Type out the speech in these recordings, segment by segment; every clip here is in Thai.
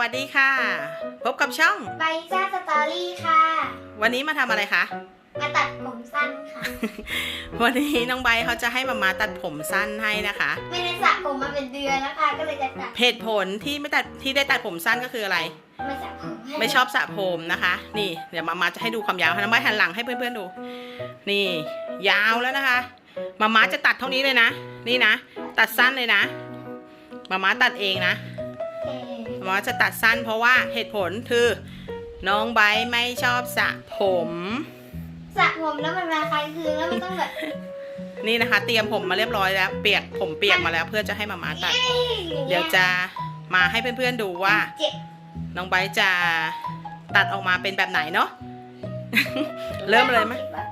วัสดีค่ะ พบกับช่องใบซ่าสตอรี่ค่ะ วันนี้มาทำอะไรคะมาตัดผมสั้นค่ะ วันนี้น้องใบร์ทเขาจะให้มามาตัดผมสั้นให้นะคะ ไม่ได้สระผมมาเป็นเดือนแล้วค่ะก็เลยจะตัดเหตุผลที่ไม่ตัดที่ได้ตัดผมสั้นก็คืออะไรมาสระผมให้ไม่ชอบสระผมนะคะ นี่เดี๋ยวมามาจะให้ดูความยาวให้น้องใบร์ทหันหลังให้เพื่อนๆดู นี่ ยาวแล้วนะคะ มามาจะตัดเท่านี้เลยนะ นี่นะ ตัดสั้นเลยนะ มามาตัดเองนะ โอเคมามาจะตัดสั้นเพราะว่าเหตุผลคือ น้องใบร์ทไม่ชอบสระผม สระผมแล้วมันมาคลายคืนแล้วมันต้องแบบนี่นะคะ เตรียมผมมาเรียบร้อยแล้ว เปียกผมเปียกมาแล้วเพื่อจะให้มามาตัด เดี๋ยวจะมาให้เพื่อนๆดูว่า เจ็บน้องไบร์ทจะตัดออกมาเป็นแบบไหนเนาะ เริ่มเลยไหมคิดว่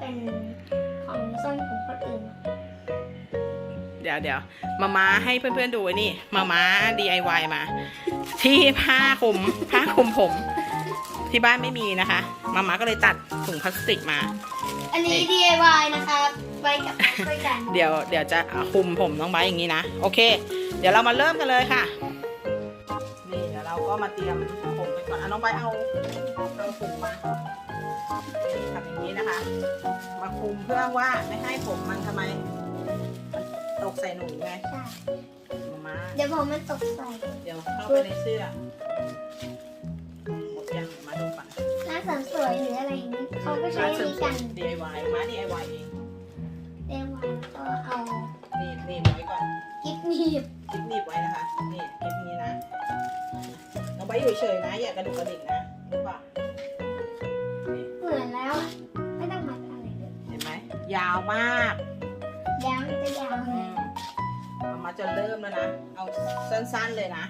เดี๋ยวเดี๋ยวมามาให้เพื่อนๆดูไว้นี่มามา DIY มา ที่ผ้าคลุมผ้าคลุมผม ที่บ้านไม่มีนะคะ มามาก็เลยตัดถุงพลาสติกมา อันนี้นี่ DIY นะคะไปกับช่วยกันเดี๋ยวเดี๋ยวจะคลุมผมน้องไบร์ทอย่างนี้นะ โอเค เดี๋ยวเรามาเริ่มกันเลยค่ะ นี่เดี๋ยวเราก็มาเตรียมผมไปก่อนอะน้องไบร์ทเอาเอาผมมาทำอย่างนี้นะคะ มาคลุมเพื่อว่าไม่ให้ผมมันทำไมมันตก ใส่หนูไงใช่มามา เดี๋ยวผมมันตกใส่เดี๋ยวเข้าไปในเสื้อหมดยังมาดูก่อนร้านเสริมสวยหรืออะไรอย่างนี้เขาก็ใช้ร้านวิเสริธีมสวกายร DIY มา DIY เองเรียกว่าก็เอานี่นี่ไว้ก่อนกิ๊บหนีบคลิปหนีบไว้นะคะนี่คลิปนี้นะน้องไบร์ทอยู่เฉยๆนะ อย่ากระดุกกระดิกนะรู้ป่ะนี่เหมือนแล้วอะไม่ต้องมัดอะไรเลยเห็นไหมยาวมากยาวมันจะยาวอืนะม มามาจะเริ่มแล้วนะ เอาสั้นๆเลยนะ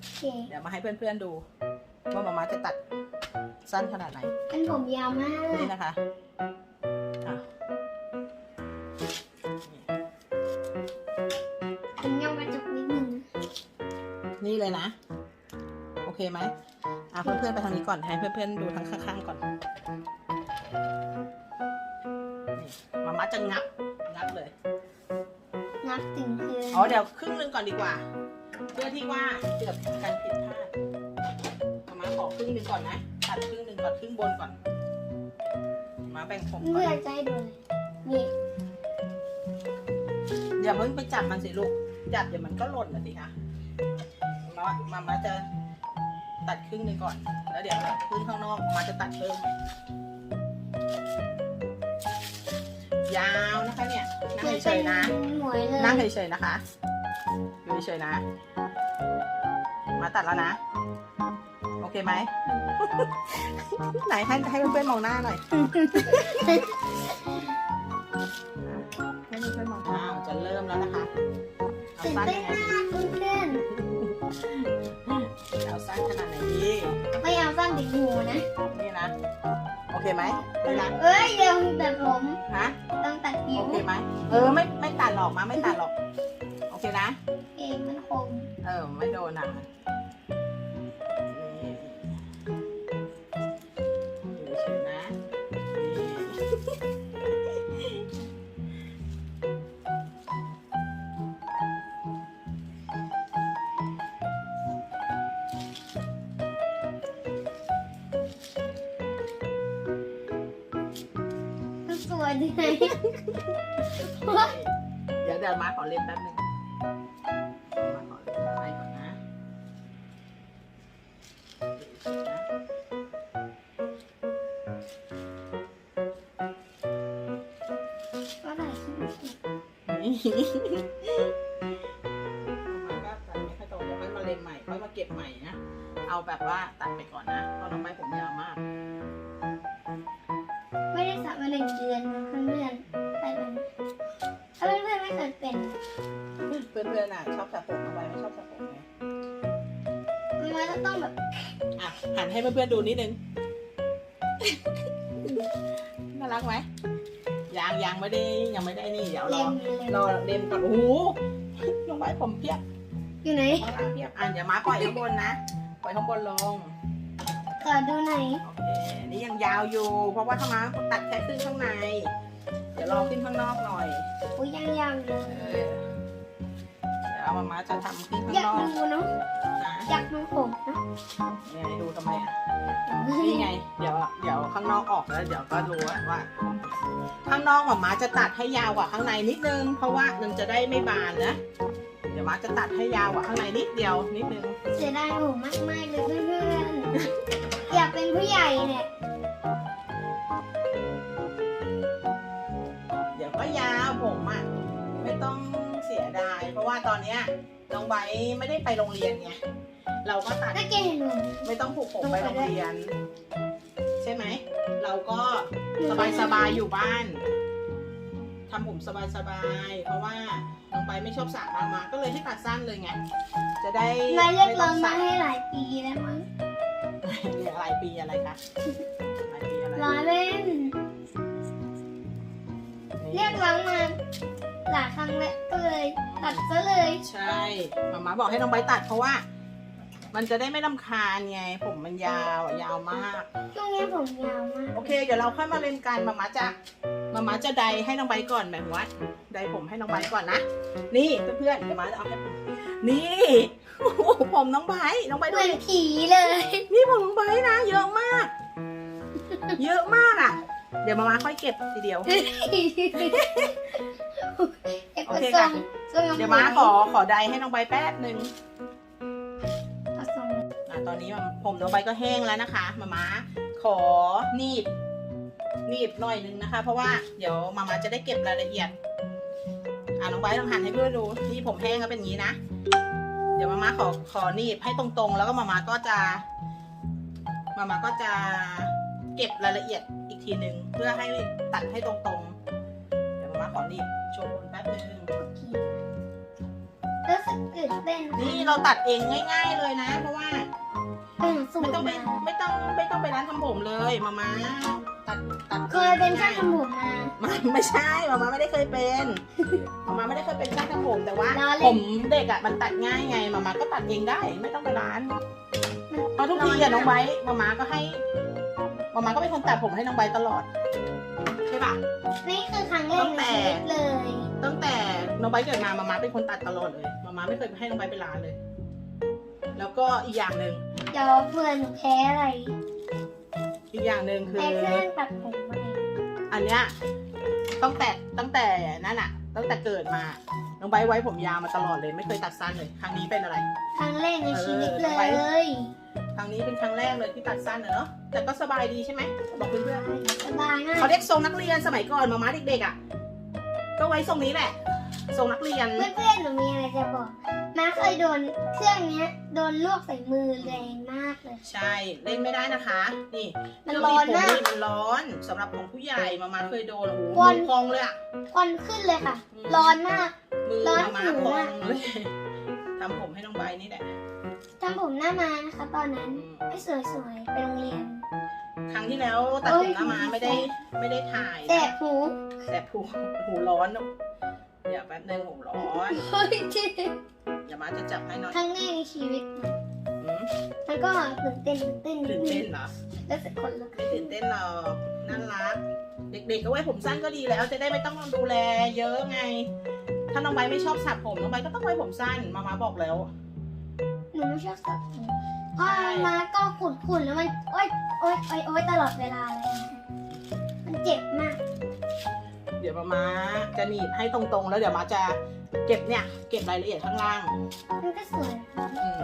โอเคเดี๋ยวมาให้เพื่อนๆดู ว่ามามาจะตัดสั้นขนาดไหน อันผมยาวมาก นี่นะคะอะผมยาวกระจุกนิดนึง นี่เลยนะ โอเคไหมอะเพื่อนๆไปทางนี้ก่อน ให้เพื่อนๆดูทางข้างๆก่อน นี่มามาจะงับ งับเลย นับถึงคืออ๋อเดี๋ยวครึ่งหนึงก่อนดีกว่า เพื่อที่ว่าเกิดการผิดพลาดมามาขอครึ่งหนึงก่อนนะตัดครึ่งหนึงก่อนครึ่งบนก่อนมาแบ่งผมก่อเพื่อนใจดูเลยนี่อย่าเพิ่งไปจับมันสิลูกจับเดี๋ยวมันก็หล่นนะสิคะมามามาจะตัดครึ่งหนึงก่อน แล้วเดี๋ยวครึ่งข้างนอกมาจะตัดเพิ่ม ยาวนะคะเนี่ยนั่งเฉยๆนะหมวยเลยนั่งเฉยๆนะคะอยู่เฉยๆนะ มาตัดแล้วนะ โอเคไหม ไหนให้ให้เพื่อนๆมองหน้าหน่อย ให้เพื่อนๆมองหน้าจะเริ่มแล้วนะคะเอาตื่นสั้นเต้นยังไงมากเพื่อนดีเอาสั้นขนาดไหนดีๆไม่เอาสั้นติดหูนะ นี่นะ โอเคไหมนี่นะเอ้ยเดี๋ยวแต่ผมฮะต้องตัดผิว โอเคไหมเออไม่ไม่ตัดหรอกมาไม่ตัดหรอก โอเคนะ เองมันคม เออ ไม่โดนอะ วยดีไหมเดี๋ยวเดี๋ยวมาขอเล็บแป๊บนึงมาขอเล็บข้างในก่อนนะนะก็ได้ที่สุดนี่เอามาก็ตัดไม่ค่อยตรงเดี๋ยวค่อยมาเล็มใหม่ค่อยมาเก็บใหม่นะ เอาแบบว่าตัดไปก่อนนะเพราะน้องใบผมยาวมาก ไม่ได้สระมาหนึ่งเดือนเพื่อนๆไปเป็นถ้าเพื่อนๆไม่เคยเป็นเพื่อนๆน่ะชอบสระผมน้องใบไม่ชอบสระผมไงมันจะต้องแบบอะหันให้เพื่อนๆดูนิดนึงน่ารักไหมยังยังไม่ได้ยังไม่ได้นี่เดี๋ยวรเล็อมเลยรอเล็มก่อนโอ้โหน้องใบผมเพียบอยู่ไหนข้างล่างเพียบอะเดี๋ยวมาปล่อยข้างบนนะปล่อยข้างบนลง ขอดูหน่อยโอเคนี่ยังยาวอยู่ เพราะว่าถ้ามาตัดแค่ครึ่งข้างใน เดี๋ยวรอขึ้นข้างนอกหน่อยอุ้ยยังยาวอยู่เลเอยอเดี๋ยวมามาจะทำครึ่งข้างอยากนอกดูเนาะนะอยากดูผมนะยังไงดูทำไมอะ นี่ไง เดี๋ยวเดี๋ยวข้างนอกออกแล้ว เดี๋ยวก็รู้ว่าว่า ข้างนอกหมาม้าจะตัดให้ยาวกว่าข้างในนิดนึง เพราะว่ามันจะได้ไม่บานนะ เดี๋ยวม้าจะตัดให้ยาวกว่าข้างในนิดเดียวนิดนึง เสียดายผมมากๆเลยเพื่อนๆอยาก เป็นผู้ใหญ่เนี่ย เดี๋ยวก็ยาวผมอะไม่ต้องเสียดาย เพราะว่าตอนเนี้ยน้องไบร์ทไม่ได้ไปโรงเรียนไงเราก็ตัด ถ้าแกเห็นผมไม่ต้องผูกผมไปโรงเรียน ใช่ไหม เราก็สบายสบายๆอยู่บ้านทำผมสบายสบายๆเพราะว่าน้องไบร์ทไม่ชอบสระมามาก็เลยให้ตัดสั้นเลยไงจะได้นายเรียกร้องไต้มาสระให้หลายปีแล้วมั้ง เนี่ยหลายปีอะไรคะหลายปีอะไรร้อยเล่น เรียกร้องมาหลายครั้งแล้วก็เลยตัดซะเลยใช่มามาบอกให้น้องไบร์ทตัดเพราะว่า มันจะได้ไม่ลำคาญไง ผมมันยาวอะยาวมาก ช่วงนี้ผมยาวมากโอเค เดี๋ยวเราค่อยมาเล่นกันมามาจะมามาจะไดให้น้องไบร์ทก่อนแบบว่าไดผมให้น้องไบร์ทก่อนนะ นี่เพื่อนๆเดี๋ยวมาจะเอาให้ นี่โอ้โหผมน้องไบร์ทน้องไบร์ทเหดูมือนดิผีเลย นี่ผมน้องไบร์ทนะ เยอะมาก เยอะมากอะ เดี๋ยวมามาค่อยเก็บทีเดียวโอเคค่ะทรงทรงเดี๋ยวมาขอขอไดให้น้องไบร์ทแป๊บหนึ่ง เอาทรงอะตอนนี้ผมน้องไบร์ทก็แห้งแล้วนะคะมามาขอหนีบหนีบหน่อยนึงนะคะ เพราะว่าเดี๋ยวมามาจะได้เก็บรายละเอียด อะน้องไบร์ทลองหันให้เพื่อนดูที่ผมแห้งก็เป็นอย่างนี้นะเดี๋ยว มามาขอขอหนีบให้ตรงๆ แล้วก็มามาก็จะมามาก็จะเก็บรายละเอียดอีกทีหนึ่งเพื่อให้ตัดให้ตรงๆ เดี๋ยวมามาขอหนีบโชว์แป๊บนึงรู้สึกตื่นเต้นนี่เราตัดเองง่าย ๆเลยนะ เพราะว่า ไปหาสูไม่ตต้องรไปมาไม่ต้องไม่ต้องไปร้านทำผมเลยมามาตัดตัดเคยเป็นช่างทำผมมา ไม่ไม่ใช่มามาไม่ได้เคยเป็นมามาไม่ได้เคยเป็นช่างทำผมแต่ว่าล้อเล่น ผมเด็กอะมันตัดง่ายไงมามาก็ตัดเองได้ไม่ต้องไปร้านเพราะทุกทีอะน้องไบร์ทมามาก็ให้มามาก็เป็นคนตัดผมให้น้องไบร์ทตลอดใช่ปะ นี่คือครั้งแรกในชีวิตเลย ตั้งแต่น้องไบร์ทเกิดมามามาเป็นคนตัดตลอดเลยมามาไม่เคยให้น้องไบร์ทไปร้านเลย แล้วก็อีกอย่างหนึ่ง เดี๋ยวเพื่อนแพ้อะไรอีกอย่างหนึ่งคือ แพ้เครื่องตัดผมอะไรอันเนี้ยตั้งแต่ตั้งแต่นั่นอะตั้งแต่เกิดมาน้องไบร์ทไว้ผมยาวมาตลอดเลย ไม่เคยตัดสั้นเลยครั้งนี้เป็นอะไร ครั้งแรกในชีวิตเลเออไป ยครั้งนี้เป็นครั้งแรกเลยที่ตัดสั้นอะเนาะแต่ก็สบายดีใช่ไหมบอกเพื่อนสบายมาๆกเขาเรียกทรงนักเรียนสมัยก่อนมาม่าเด็กๆอะก็ไว้ทรงนี้แหละ ทรงนักเรียน เพื่อนๆหนูมีอะไรจะบอกม้าเคยโดนเครื่องเนี้ยโดนลวกใส่มือแรงมากเลย ใช่เล่นไม่ได้นะคะ นี่มันร้อนเคงมากบีบผมมันร้อนสำหรับของผู้ใหญ่มาม่าเคยโดนโอ้โหวันมือพองเลยอะควันขึ้นเลยค่ะอืมร้อนมาก มือร้อนมาม่าหูพองอะเลยทำผมให้น้องไบร์ทนี่แหละทำผมหน้ามานะคะ ตอนนั้นอืมให้สวยๆไปโรงเรียน ครั้งที่แล้วตัดผมหน้ามาไม่ได้ไม่ได้ถ่ายแสบหูแสบหูหูร้อน เดี๋ยวแป๊บนึงหูร้อนเฮ้ยจริงอย่ามาจะจับให้หน่อยครั้งแรกในชีวิตอืมมันก็ตื่นเต้นตื่นเต้นตื่นเต้นเหรอรู้สึกคนลุกไม่ตื่นเต้นหรอกน่ารัก เด็กๆก็ไว้ผมสั้นก็ดีแล้ว จะได้ไม่ต้องดูแล เยอะไง ถ้าน้องใบร์ทไม่ชอบสระผมน้องใบร์ทก็ต้องไว้ผมสั้นมามาบอกแล้ว หนูไม่ชอบสับผมเพราะมาก็ขุ่นๆแล้วมันโอ๊ยโอ๊ยโอ๊ยโอ๊ยตลอดเวลาเลย มันเจ็บมากเดี๋ยวมามาจะหนีบให้ตรงๆ แล้วเดี๋ยวมาจะเก็บเนี่ย เก็บรายละเอียดข้างล่างมันก็สวยอืม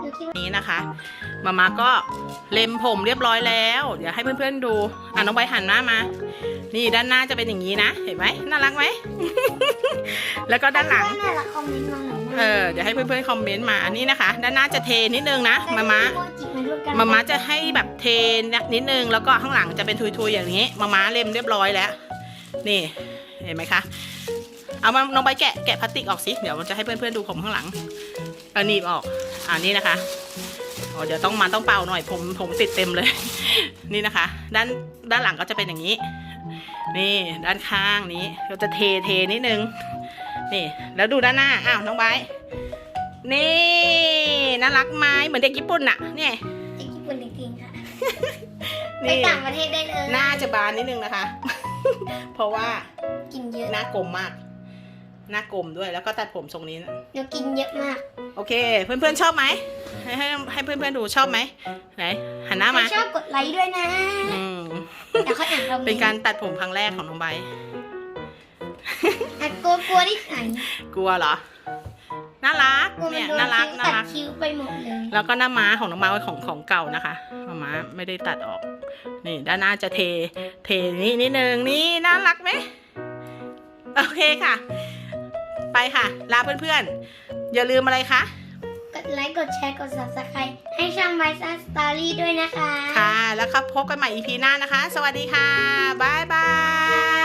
หนูคิดว่านี้นะคะมามาก็เล็มผมเรียบร้อยแล้ว เดี๋ยวให้เพื่อนๆดูอะน้องใบร์ทหันหน้ามา นี่ด้านหน้าจะเป็นอย่างนี้นะ เห็นไหมน่ารักไหม แล้วก็ด้านหลังคิดว่าน่ารักคอมเมนต์มาหน่อยนะเออเดี๋ยวให้เพื่อนๆคอมเมนต์มาอันนี้นะคะ ด้านหน้าจะเทนิดนึงนะแต่มามาโมจิมันรูป กันมามาจะให้แบบเทนิดนึงแล้วก็ข้างหลังจะเป็นทุยๆอย่างนี้มามาเล็มเรียบร้อยแล้ว นี่เห็นไหมคะ เอามาน้องใบแกะแกะพลาสติกออกสิเดี๋ยวมันจะให้เพื่อนๆดูผมข้างหลังเอาหนีบออกอ่านี่นะคะอ๋อเดี๋ยวต้องมาต้องเป่าหน่อยผมผมติดเต็มเลย นี่นะคะ ด้านด้านหลังก็จะเป็นอย่างนี้ นี่ด้านข้างนี้เราจะเทเทนิดนึงนี่ แล้วดูด้านหน้าอ้าวน้องไบนี่น่ารักไหมเหมือนเด็กญี่ปุ่นน่ะเนี่ย เด็กญี่ปุ่นจริงๆค่ะ ไปนี่ต่างประเทศได้เลยหน้าจะบานนิดนึงนะคะ เพราะว่ากินเยอะหน้ากลมมาก หน้ากลมด้วยแล้วก็ตัดผมทรงนี้นะ หนูกินเยอะมากโอเค เพื่อนๆชอบไหมให้ให้ให้เพื่อนๆดูชอบไหมไหนหันหน้ามาใครชอบกดไลค์ด้วยนะอืมเดี๋ยวเขาอ่านคอมเมนต์เป็นการตัดผมครั้งแรกของน้องใบร์ทอะกลัวกลัวที่ไหนกลัวเหรอ น่ารักกลัวมันเนี่ยโดนน่ารักคิ้วน่าตัดรักคิ้วไปหมดเลยแล้วก็หน้าม้าของน้องม้าเป็นของของเก่านะคะมาม้าไม่ได้ตัดออก นี่ด้านหน้าจะเทเทนี่นิดนึงนี่น่ารักไหมโอเคค่ะ ไปค่ะลาเพื่อนๆ อย่าลืมอะไรคะกดไลค์กดแชร์กด subscribe ให้ช่องไมซ่าสตอรี่ด้วยนะคะ ค่ะ แล้วครับพบกันใหม่ EP หน้านะคะ สวัสดีค่ะ บ๊ายบาย